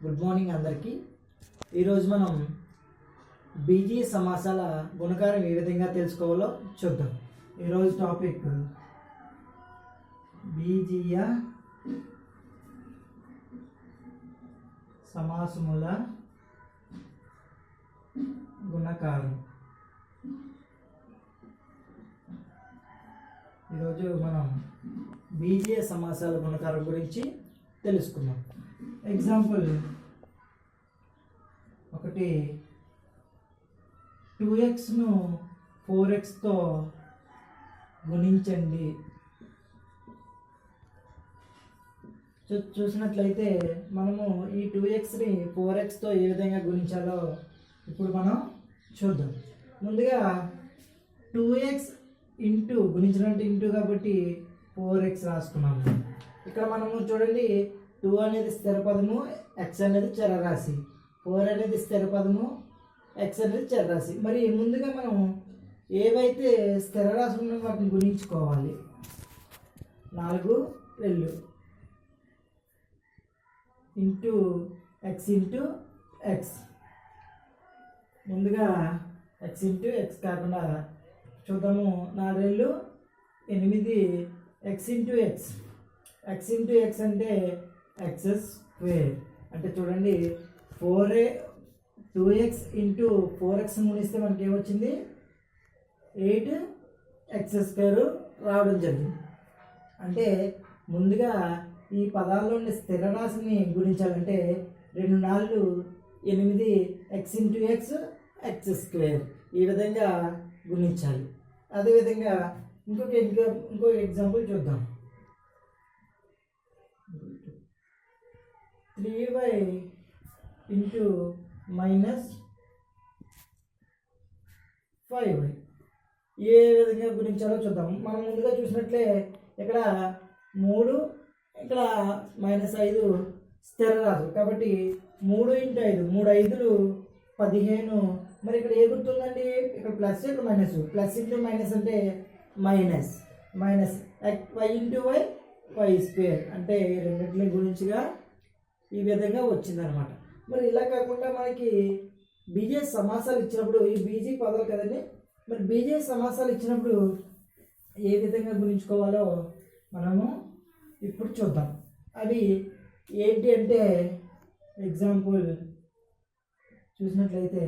Good morning అందరికీ. ఈరోజు మనం బీజీ సమాసాల గుణకారం ఏ విధంగా తెలుసుకోవాలో చూద్దాం. ఈరోజు టాపిక్ బీజీయ సమాసముల గుణకారం. ఈరోజు మనం బీజీయ సమాసాల గుణకారం గురించి తెలుసుకుందాం. ఎగ్జాంపుల్ ఒకటి టూ ఎక్స్ను ఫోర్ ఎక్స్తో గుణించండి. చూ చూసినట్లయితే మనము ఈ టూ ఎక్స్ని ఫోర్ ఎక్స్తో ఏ విధంగా గుణించాలో ఇప్పుడు మనం చూద్దాం. ముందుగా టూ ఎక్స్ ఇంటూ గుణించినట్టు ఇంటూ కాబట్టి ఫోర్ ఎక్స్ రాసుకున్నాము. ఇక్కడ మనము చూడండి టూ అనేది స్థిర పదము ఎక్స్ అనేది చరరాశి. ఫోర్ అనేది స్థిర పదము ఎక్స్ అనేది చరరాశి. మరి ముందుగా మనం ఏవైతే స్థిర రాశి ఉన్నాయో వాటిని గుణించుకోవాలి. నాలుగు రెండు. ఇంటూ ఎక్స్ ఇంటూ ఎక్స్ ముందుగా ఎక్స్ ఇంటూ ఎక్స్ కాకుండా చూద్దాము. నాలుగు ఎనిమిది x into x x into x అంటే ఎక్స్ స్క్వేర్ అంటే చూడండి ఫోర్ ఏ two x into four x మునిస్తే మనకి ఏమొచ్చింది? ఎయిట్ ఎక్స్ స్క్వేర్ రావడం జరిగింది. అంటే ముందుగా ఈ పదాల్లోని స్థిర రాశిని గుణించాలంటే రెండు నాలుగు ఎనిమిది x into x x square ఈ విధంగా గుణించాలి. అదేవిధంగా ఇంకొక ఇంకో ఇంకో ఎగ్జాంపుల్ చూద్దాం. Three y into minus five. Y ఏ విధంగా గురించాలో చూద్దాం. మనం ముందుగా చూసినట్లే ఇక్కడ మూడు ఇక్కడ మైనస్ ఐదు స్థిర రాదు కాబట్టి మూడు ఇంటూ ఐదు మూడు ఐదులు పదిహేను. మరి ఇక్కడ ఏ గుర్తుందండి? ఇక్కడ ప్లస్ ఇక్కడ మైనస్. ప్లస్ ఇంటూ మైనస్ అంటే minus. Minus. Y into y y square. అంటే రెండింటిని గురించిగా ఈ విధంగా వచ్చిందనమాట మరి ఇలా కాకుండా మనకి బీజే సమాసాలు ఇచ్చినప్పుడు ఈ బీజీ పదాలు కదండి? మరి బీజే సమాసాలు ఇచ్చినప్పుడు ఏ విధంగా గురించుకోవాలో మనము ఇప్పుడు చూద్దాం. అవి ఏంటి అంటే ఎగ్జాంపుల్ చూసినట్లయితే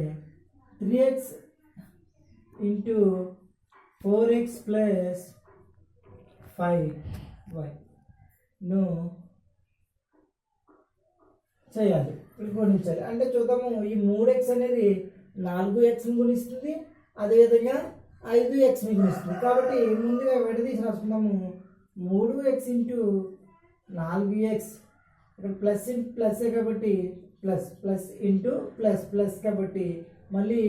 three x into four x plus five y ను చేయాలి ఇప్పుడు గుణించాలి అంటే చూద్దాము ఈ మూడు ఎక్స్ అనేది నాలుగు ఎక్స్ని గుణిస్తుంది అదేవిధంగా ఐదు ఎక్స్ని గుణిస్తుంది. కాబట్టి ముందుగా విడదీసి రాసుకుందాము. మూడు ఎక్స్ ఇంటూ నాలుగు ఎక్స్ ఇక్కడ ప్లస్ ఇన్ ప్లస్ కాబట్టి plus plus into plus plus కాబట్టి మళ్ళీ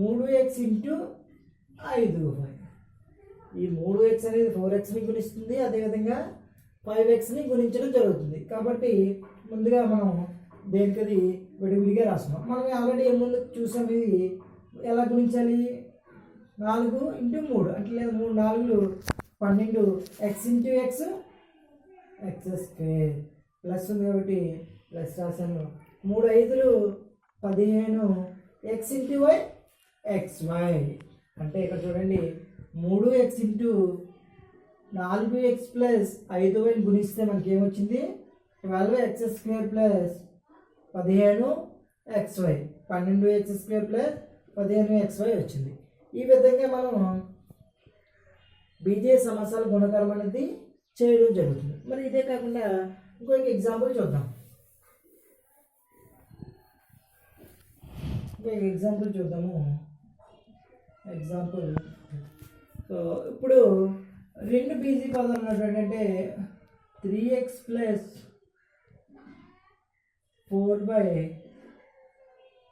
మూడు ఎక్స్ ఇంటూ ఐదు. ఈ మూడు ఎక్స్ అనేది ఫోర్ ఎక్స్ని గుణిస్తుంది అదేవిధంగా ఫైవ్ ఎక్స్ని గుణించడం జరుగుతుంది. కాబట్టి ముందుగా మనం దేనికది విడివిడిగా రాస్తున్నాం. మనం ఆల్రెడీ ముందు చూసాం ఇది ఎలా గుణించాలి? నాలుగు ఇంటూ మూడు. అంటే లేదు మూడు నాలుగు పన్నెండు x into x x square. Plus ఉంది కాబట్టి ప్లస్ రాశాను. మూడు ఐదులు పదిహేను x into y x y అంటే ఇక్కడ చూడండి మూడు ఎక్స్ ఇంటూ నాలుగు ఎక్స్ ప్లస్ ఐదు వైని గుణిస్తే మనకి ఏమొచ్చింది ట్వెల్వ్ ఎక్స్ స్క్వేర్ ప్లస్ పదిహేను ఎక్స్ వై పన్నెండు ఎక్స్ స్క్వేర్ ప్లస్ పదిహేను ఎక్స్ వై వచ్చింది. ఈ విధంగా మనం బీజే సమస్యల గుణకరం అనేది చేయడం జరుగుతుంది. మరి ఇదే కాకుండా ఇంకొక ఎగ్జాంపుల్ చూద్దాం. ఇంకొక ఎగ్జాంపుల్ చూద్దాము. ఎగ్జాంపుల్ సో ఇప్పుడు రెండు బీజీ పదాలు ఉన్నటువంటి అంటే three x plus four by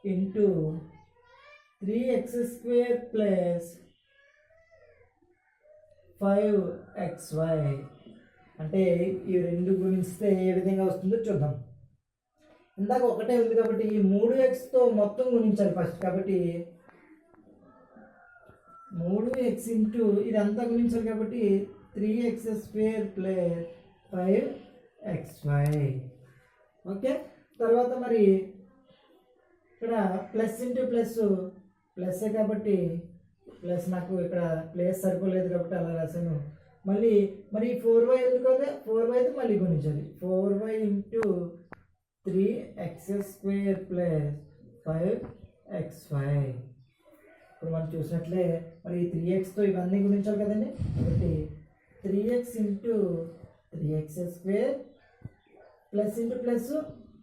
into three x square plus five x y అంటే ఈ రెండు గుణిస్తే ఏ విధంగా వస్తుందో చూద్దాం. ఇందాక ఒకటే ఉంది కాబట్టి ఈ మూడు ఎక్స్తో మొత్తం గుణించాలి ఫస్ట్ కాబట్టి మూడు ఎక్స్ ఇంటూ ఇదంతా గుణించాలి కాబట్టి three x square plus five x y okay తర్వాత మరి ఇక్కడ ప్లస్ ఇంటూ ప్లస్ ప్లస్సే కాబట్టి ప్లస్ నాకు ఇక్కడ ప్లేస్ సరిపోలేదు కాబట్టి అలా రాశాను. మళ్ళీ మరి ఫోర్ వై ఎందుకు కదా ఫోర్ వై మళ్ళీ గుణించాలి. Four y into three x square plus five x five. ఇప్పుడు మనం చూసినట్లే మరి త్రీ ఎక్స్తో ఇవన్నీ గుణించాలి కదండి. కాబట్టి three x into three x square plus into plus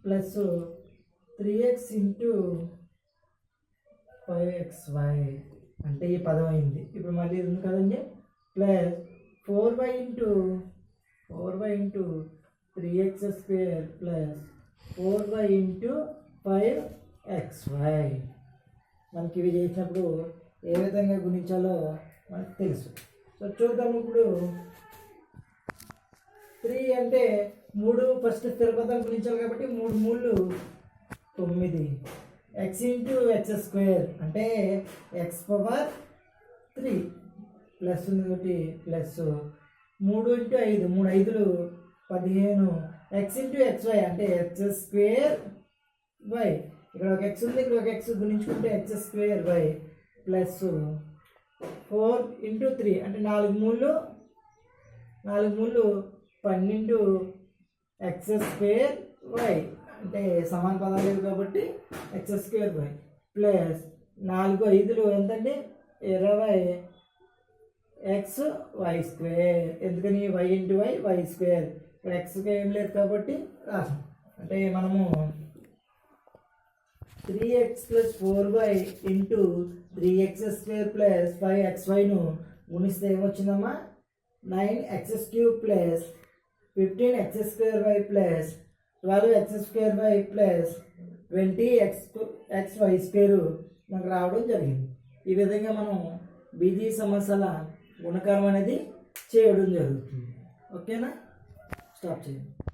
plus three x into five x y అంటే ఈ పదం అయింది. ఇప్పుడు మళ్ళీ ఇది ఉంది కదండి. Plus four y into four y into three x square plus four y into five x y. మనకి ఇవి చేసినప్పుడు ఏ విధంగా గుణించాలో మనకు తెలుసు. సో చూద్దాం ఇప్పుడు త్రీ అంటే మూడు ఫస్ట్ స్థిరపదాలు గుణించాలి కాబట్టి మూడు మూడు తొమ్మిది. ఎక్స్ ఇంటూ ఎక్స్ స్క్వేర్ అంటే ఎక్స్ పవర్ త్రీ ప్లస్ ఉంది ఒకటి ప్లస్ మూడు ఇంటూ ఐదు మూడు ఐదులు పదిహేను. ఎక్స్ ఇంటూ ఎక్స్ వై అంటే ఎక్స్ స్క్వేర్ వై ఇక్కడ ఒక ఎక్స్ ఉంది ఇక్కడ ఒక x గుణించుకుంటే x square y plus four into three. అంటే నాలుగు మూళ్ళు నాలుగు మూళ్ళు పన్నెండు ఎక్స్ స్క్వేర్ వై. అంటే సమాన పదాలు లేవు కాబట్టి ఎక్స్ స్క్వేర్ వై. ప్లస్ నాలుగు ఐదులు ఎంతండి? ఇరవై ఎక్స్ వై స్క్వేర్. ఎందుకని? Y into y y square. ఇక్కడ ఎక్స్కి ఏం లేదు కాబట్టి రాసాం. అంటే మనము three x plus four y into three x square plus five x wine గుణిస్తే ఏమొచ్చిందమ్మా? Nine x cube plus fifteen x square y plus twelve x square y plus twenty x x y square మనకు రావడం జరిగింది. ఈ విధంగా మనం BG సమస్యల గుణకారం అనేది చేయడం జరుగుతుంది. ఓకేనా? స్టాప్ చేయండి.